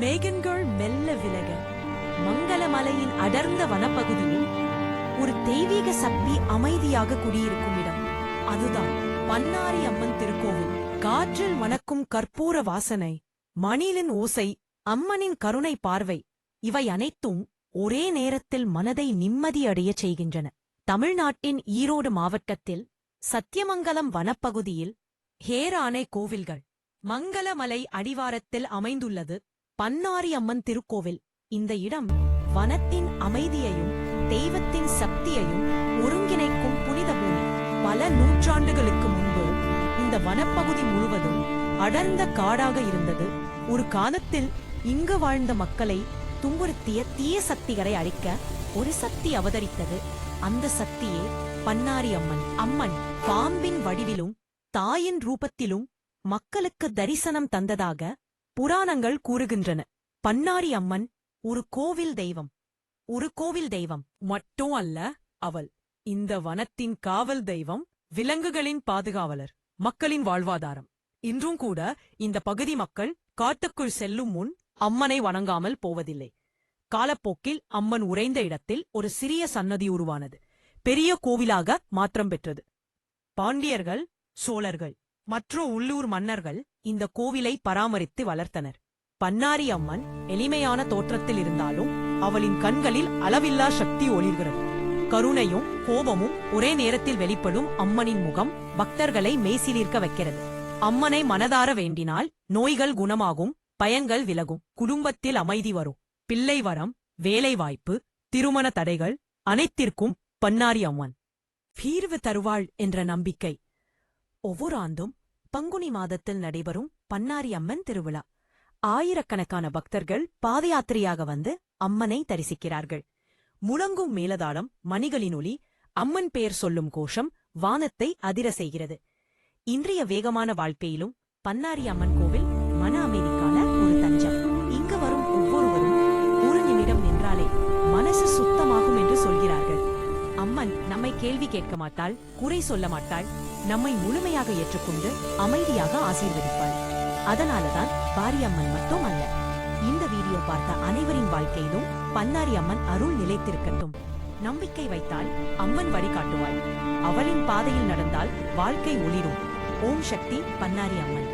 மேகன்கள் மெல்ல விலக மங்களமலையின் அடர்ந்த வனப்பகுதியில் ஒரு தெய்வீக சக்தி அமைதியாக குடியிருக்கும் இடம். அதுதான் பன்னாரி அம்மன் திருக்கோவில். காற்றில் மணக்கும் கற்பூர வாசனை மணிலின் ஓசை அம்மனின் கருணை பார்வை இவை அனைத்தும் ஒரே நேரத்தில் மனதை நிம்மதியடையச் செய்கின்றன. தமிழ்நாட்டின் ஈரோடு மாவட்டத்தில் சத்தியமங்கலம் வனப்பகுதியில் ஹேரானை கோவில்கள் மங்களமலை அடிவாரத்தில் அமைந்துள்ளது. பன்னாரி அம்மன் திருக்கோவில். இந்த இடம் வனத்தின் அமைதியையும் தெய்வத்தின் சக்தியையும் ஒருங்கிணைக்கும் புனித பூமி. பல நூற்றாண்டுகளுக்கு முன்பு இந்த வனப்பகுதி முழுவதும் அடர்ந்த காடாக இருந்தது. ஒரு காலத்தில் இங்கு வாழ்ந்த மக்களை துன்புறுத்திய தீய சக்திகளை அழிக்க ஒரு சக்தி அவதரித்தது. அந்த சக்தியே பன்னாரி அம்மன் அம்மன் பாம்பின் வடிவிலும் தாயின் ரூபத்திலும் மக்களுக்கு தரிசனம் தந்ததாக புராணங்கள் கூறுகின்றன. பன்னாரி அம்மன் ஒரு கோவில் தெய்வம். ஒரு கோவில் தெய்வம் மட்டும் அல்ல அவள் இந்த வனத்தின் காவல் தெய்வம் விலங்குகளின் பாதுகாவலர் மக்களின் வாழ்வாதாரம். இன்றும் கூட இந்த பகுதி மக்கள் காட்டுக்குள் செல்லும் முன் அம்மனை வணங்காமல் போவதில்லை. காலப்போக்கில் அம்மன் உறைந்த இடத்தில் ஒரு சிறிய சன்னதி உருவானது. பெரிய கோவிலாக மாற்றம் பெற்றது. பாண்டியர்கள் சோழர்கள் மற்ற உள்ளூர் மன்னர்கள் இந்த கோவிலை பராமரித்து வளர்த்தனர். பன்னாரி அம்மன் எளிமையான தோற்றத்தில் இருந்தாலும் அவளின் கண்களில் அளவில்லா சக்தி ஒளிர்கிறது. கருணையும் கோபமும் ஒரே நேரத்தில் வெளிப்படும் அம்மனின் முகம் பக்தர்களை மெய்சிலிர்க்க வைக்கிறது. அம்மனை மனதார வேண்டினால் நோய்கள் குணமாகும் பயங்கள் விலகும் குடும்பத்தில் அமைதி வரும். பிள்ளை வரம் வேலை வாய்ப்பு திருமண தடைகள் அனைத்திற்கும் பன்னாரி அம்மன். தீர்வு தருவாள் என்ற நம்பிக்கை. ஒவ்வொரு ஆண்டும் பங்குனி மாதத்தில் நடைபெறும் பன்னாரி அம்மன் திருவிழா. ஆயிரக்கணக்கான பக்தர்கள் பாதயாத்திரையாக வந்து அம்மனை தரிசிக்கிறார்கள். முழங்கும் மேலதாளம் மணிகளின் ஒளி அம்மன் பெயர் சொல்லும் கோஷம் வானத்தை அதிர செய்கிறது இன்றைய வேகமான வாழ்க்கையிலும் பன்னாரி அம்மன் கோவில் மன அமைதி கேள்வி கேட்க மாட்டாள் குறை சொல்ல மாட்டாள் நம்மை முழுமையாக ஏற்றுக்கொண்டு அமைதியாக ஆசீர்வதிப்பாள். அதனாலதான் பாரியம்மன் மட்டும் அல்ல இந்த வீடியோ பார்த்த அனைவரின் வாழ்க்கையிலும் பன்னாரி அம்மன் அருள் நிலைத்திருக்கட்டும். நம்பிக்கை வைத்தால் அம்மன் வழிகாட்டுவாள் அவளின் பாதையில் நடந்தால் வாழ்க்கை ஒளிரும். ஓம் சக்தி பன்னாரி அம்மன்.